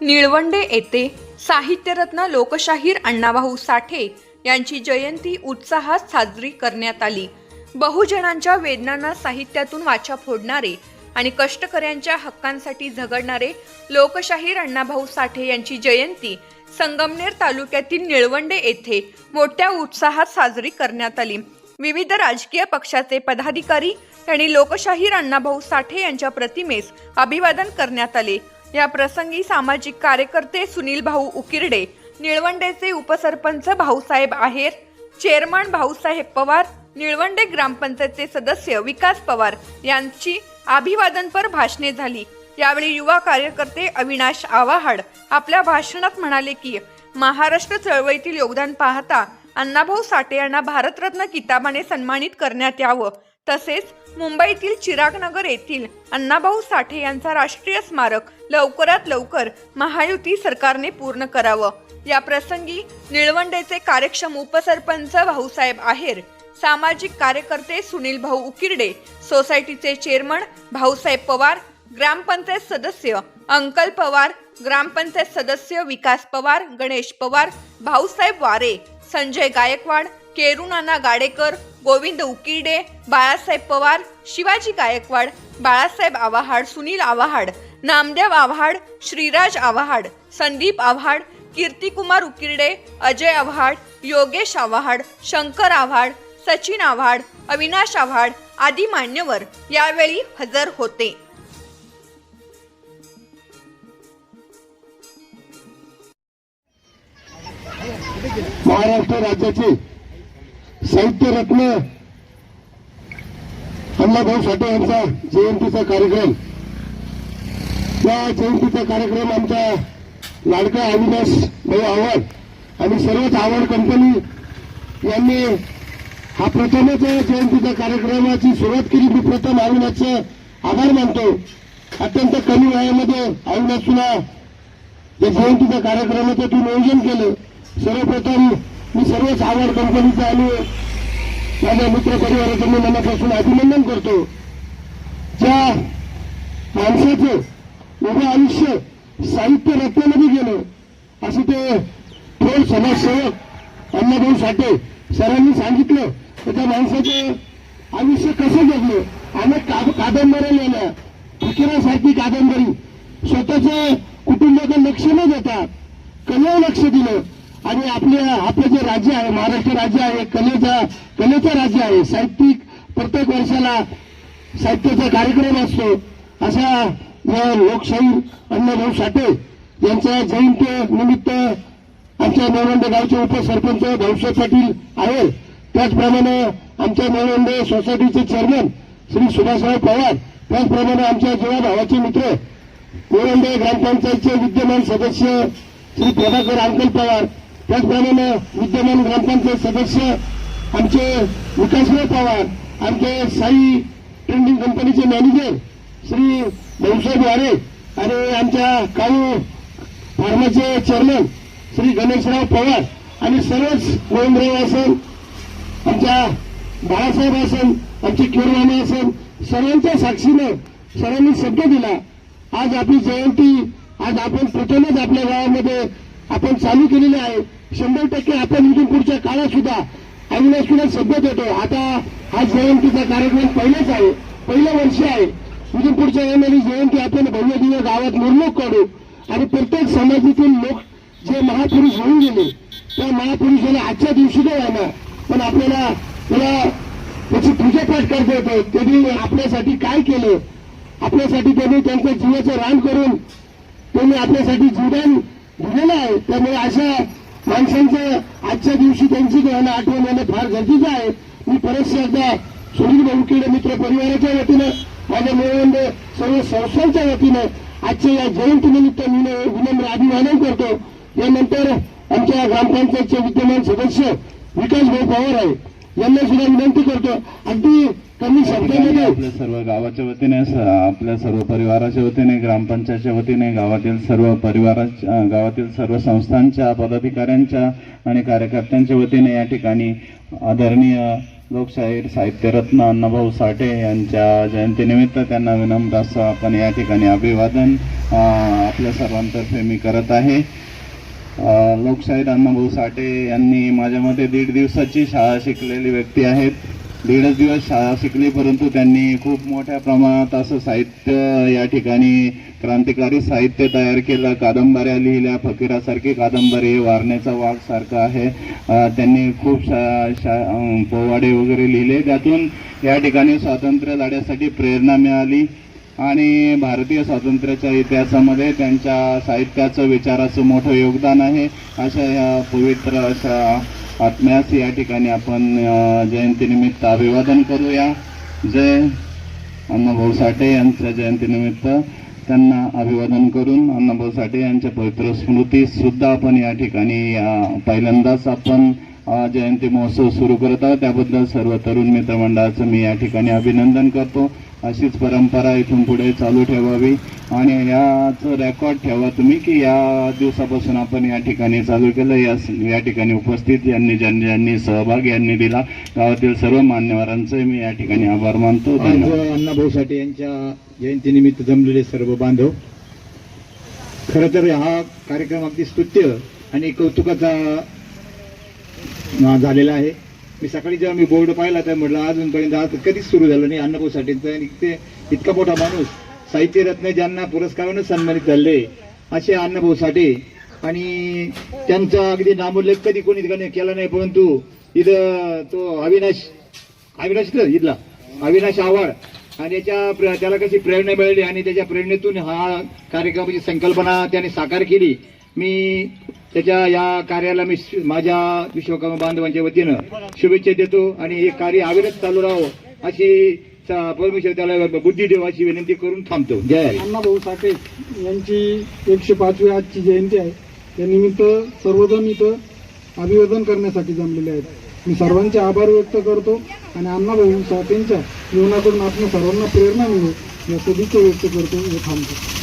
निळवंडे येथे साहित्यरत्न लोकशाहीर अण्णाभाऊ साठे यांची जयंती उत्साहात साजरी करण्यात आली. बहुजनांच्या वेदनांना साहित्यातून वाचा फोडणारे आणि कष्टकऱ्यांच्या हक्कांसाठी झगडणारे लोकशाहीर अण्णाभाऊ साठे यांची जयंती संगमनेर तालुक्यातील निळवंडे येथे मोठ्या उत्साहात साजरी करण्यात आली. विविध राजकीय पक्षाचे पदाधिकारी यांनी लोकशाहीर अण्णाभाऊ साठे यांच्या प्रतिमेस अभिवादन करण्यात आले. या प्रसंगी सामाजिक कार्यकर्ते सुनील भाऊ उकिरडे निळवंडेचे उपसरपंच भाऊसाहेब आहेर चेअरमन भाऊसाहेब पवार निळवंडे ग्रामपंचायतचे सदस्य विकास पवार यांची अभिवादनपर भाषणे झाली. यावेळी युवा कार्यकर्ते अविनाश आवाहाड आपल्या भाषणात म्हणाले की महाराष्ट्र चळवळीतील योगदान पाहता अण्णाभाऊ साठे यांना भारतरत्न किताबाने सन्मानित करण्यात यावं. तसेच मुंबईतील चिरागनगर येथील अण्णाभाऊ साठे यांचा राष्ट्रीय स्मारक लवकरात लवकर महायुती सरकारने पूर्ण करावं. या प्रसंगी निळवंडेचे कार्यक्षम उपसरपंच भाऊसाहेब आहेर सामाजिक कार्यकर्ते सुनील भाऊ उकिरडे सोसायटीचे चेअरमन भाऊसाहेब पवार ग्रामपंचायत सदस्य अंकल पवार ग्रामपंचायत सदस्य विकास पवार गणेश पवार भाऊसाहेब वारे संजय गायकवाड केरुनाना गाडेकर गोविंद उकिरडे बाळासाहेब पवार शिवाजी गायकवाड बाळासाहेब आव्हाड सुनील आव्हाड नामदेव आव्हाड श्रीराज आव्हाड संदीप आव्हाड कीर्तिकुमार उकिरडे अजय आव्हाड योगेश आव्हाड शंकर आव्हाड सचिन आव्हाड अविनाश आव्हाड आदी मान्यवर यावेळी हजर होते. महाराष्ट्र राज्याची साहित्य रत्न अण्णाभाऊ साठे यांचा जयंतीचा कार्यक्रम. या जयंतीचा कार्यक्रम आमचा लाडका अविनाश भाऊ आव्हाड आणि सर्वच आव्हाड कंपनी यांनी हा प्रथमच जयंतीचा कार्यक्रमाची सुरुवात केली. मी प्रथम अविनाशचे आभार मानतो. अत्यंत कमी वयामध्ये अविनाश तुला या जयंतीच्या कार्यक्रमाचं तू नियोजन केलं. सर्वप्रथम मी सर्वच आवड कंपनीचं आणि माझ्या मित्र परिवाराचं मी मनापासून अभिनंदन करतो. ज्या माणसाचं उभं आयुष्य साहित्य रत्नामध्ये गेलं असं ते थोर समाजसेवक अण्णाभाऊ साठे सरांनी सांगितलं. तर त्या माणसाचं आयुष्य कसं जगलं? अनेक का- कादंबऱ्या लिहिल्या. फकीरासारखी कादंबरी. स्वतःच्या कुटुंबाचं लक्ष न देता कलेवर लक्ष दिलं. आणि आपले आपलं जे राज्य आहे महाराष्ट्र राज्य आहे कलेचा कलेचं राज्य आहे साहित्यिक प्रत्येक वर्षाला साहित्याचा कार्यक्रम असतो. अशा या लोकशाही अण्णाभाऊ साठे यांच्या जयंती निमित्त आमच्या नळवंडे गावचे उपसरपंच भाऊसाहेब पाटील आहे. त्याचप्रमाणे आमच्या नळवंडे सोसायटीचे चेअरमन श्री सुभाषराव पवार त्याचप्रमाणे आमच्या जुळा भावाचे मित्र नळवंडे ग्रामपंचायतचे विद्यमान सदस्य श्री प्रभाकर अंकल पवार त्याचप्रमाणे विद्यमान ग्रामपंचायत सदस्य आमचे विकासराव पवार आमचे साई ट्रेंडिंग कंपनीचे मॅनेजर श्री भाऊसाहेब वारे आणि आमच्या काळू फार्माचे चेअरमन श्री गणेशराव पवार आणि सर्वच गोविंदराव असेल आमच्या बाळासाहेब असेल आमचे किरवाने असेल सर्वांच्या साक्षीनं सर्वांनी शब्द दिला. आज आपली जयंती आज आपण प्रथमच आपल्या गावामध्ये आपण चालू केलेले आहे. शंभर टक्के आपण इथून पुढच्या काळात सुद्धा अविनाश तुला शब्द आता हा जयंतीचा कार्यक्रम पहिलेच आहे. पहिल्या वर्षी आहे. इथून पुढच्या येणारी जयंती आपण भव्य दिव्य गावात निर्णूक करू. आणि प्रत्येक समाजातील लोक जे महापुरुष होऊन गेले त्या महापुरुषाला आजच्या दिवशी काय आहे पण आपल्याला त्याला त्याची पूजापाठ करता येतो. त्यांनी आपल्यासाठी काय केलं? आपल्यासाठी त्यांनी त्यांच्या जीवाचं रान करून त्यांनी आपल्यासाठी जीवन त्यामुळे अशा माणसांचं आजच्या दिवशी त्यांची गहना आठवण येणं फार गरजेचं आहे. मी परत एकदा सुनील भाऊकेडे मित्र परिवाराच्या वतीनं माझ्या निळवंड सर्व संस्थांच्या वतीनं आजच्या या जयंतीनिमित्त मी विनम्र अभिवादन करतो. यानंतर आमच्या ग्रामपंचायतचे विद्यमान सदस्य विकास भाऊ पवार आहे. यांना सुद्धा विनंती करतो. अगदी कमी शब्दामध्ये. आपल्या सर्व गावाच्या वतीने आपल्या सर्व परिवाराच्या वतीने ग्रामपंचायतच्या वतीने गावातील सर्व परिवाराच्या गावातील सर्व संस्थांच्या पदाधिकाऱ्यांच्या आणि कार्यकर्त्यांच्या वतीने या ठिकाणी आदरणीय लोकशाहीर साहित्यरत्न अण्णाभाऊ साठे यांच्या जयंतीनिमित्त त्यांना विनम्र असं आपण या ठिकाणी अभिवादन आपल्या सर्वांतर्फे मी करत आहे. लोकशाहीर अण्णाभाऊ साठे यांनी माझ्या मते दीड दिवसाची शाळा शिकलेली व्यक्ती आहेत. दीडच दिवस शाळा शिकली परंतु त्यांनी खूप मोठ्या प्रमाणात असं साहित्य या ठिकाणी क्रांतिकारी साहित्य तयार केलं. कादंबऱ्या लिहिल्या फकीरासारखी कादंबरी वारण्याचा वाघ सारखं आहे. त्यांनी खूप शा शा पोवाडे वगैरे लिहिले. त्यातून या ठिकाणी स्वातंत्र्य लढ्यासाठी प्रेरणा मिळाली. आणि भारतीय स्वातंत्र्याच्या इतिहासामध्ये त्यांच्या साहित्याचं विचाराचं मोठं योगदान आहे. अशा ह्या पवित्र अशा आत्म्यास या ठिकाणी आपण जयंतीनिमित्त अभिवादन करूया. जय अण्णाभाऊ साठे यांच्या जयंतीनिमित्त त्यांना अभिवादन करून अण्णाभाऊ साठे यांच्या पवित्र स्मृतीसुद्धा आपण या ठिकाणी पहिल्यांदाच आपण जयंती महोत्सव सुरू करत आहोत त्याबद्दल सर्व तरुण मित्रमंडळाचं मी या ठिकाणी अभिनंदन करतो. अशीच परंपरा इथून पुढे चालू ठेवावी. आणि याचं रेकॉर्ड ठेवा तुम्ही की या दिवसापासून आपण या ठिकाणी चालू केलं. या या ठिकाणी उपस्थित यांनी ज्यांनी ज्यांनी सहभाग यांनी दिला. गावातील सर्व मान्यवरांचे मी या ठिकाणी आभार मानतो. अण्णाभाऊ साठे यांच्या जयंतीनिमित्त जमलेले सर्व बांधव. खरं तर हा कार्यक्रम अगदी स्तुत्य आणि कौतुकाचा झालेला आहे. मी सकाळी जेव्हा मी बोर्ड पाहिला तर म्हटलं अजूनपर्यंत आज कधीच सुरू झालं नाही अण्णाभाऊ साठेंचं आणि ते इतका मोठा माणूस साहित्यरत्न ज्यांना पुरस्कारानं सन्मानित झाले असे अण्णाभाऊ साठे आणि त्यांचा अगदी नामोल्लेख कधी कोणी नाही केला नाही परंतु इथं तो अविनाश अविनाश तर इथला अविनाश आव्हाड. आणि याच्या प्र- त्याला कशी प्रेरणा मिळाली आणि त्याच्या प्रेरणेतून हा कार्यक्रमाची संकल्पना त्याने साकार केली. मी त्याच्या या कार्याला मी माझ्या विश्वकर्मा बांधवांच्या वतीनं शुभेच्छा देतो आणि हे कार्य अविरत चालू राहावं अशी परमेश्वर त्याला बुद्धी देवाची विनंती करून थांबतो. जय अण्णाभाऊ साठे यांची एकशे पाचवी आजची जयंती आहे. त्यानिमित्त सर्वजण इथं अभिवादन करण्यासाठी जमलेले आहेत. मी सर्वांचे आभार व्यक्त करतो आणि अण्णाभाऊ साठेंच्या जीवनातून आपण सर्वांना प्रेरणा मिळू या सदिच्छा व्यक्त करतो हे थांबतो.